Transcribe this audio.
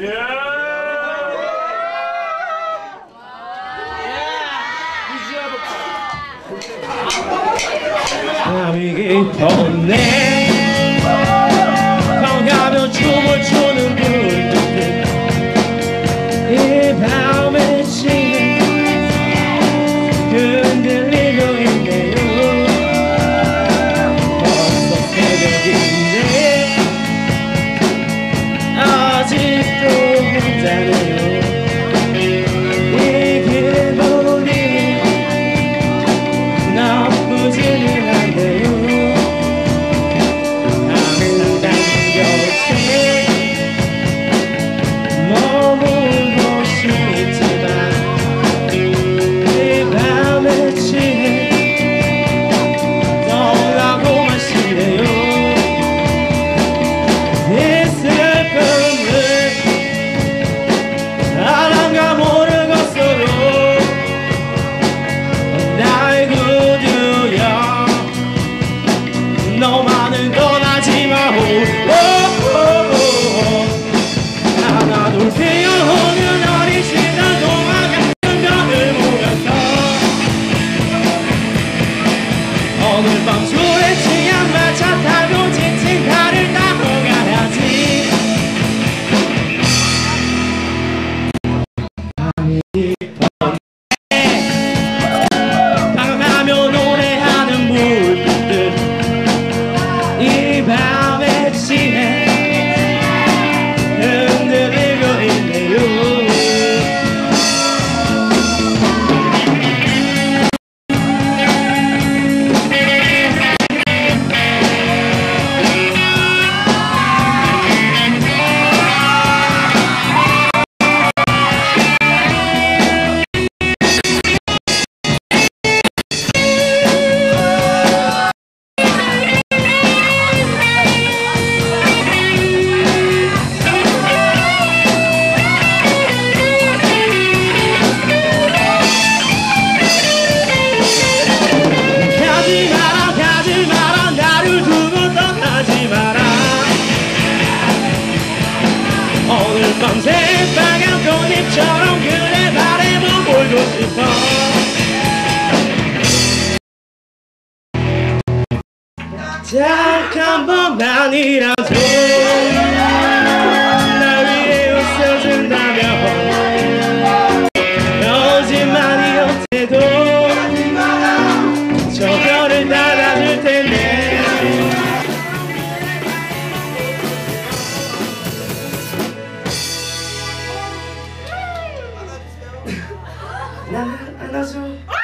예! 밤이 깊었네 새빨간 꽃잎처럼 그대 바람을 보고 싶어. 딱 한 번만이라도. 長話を。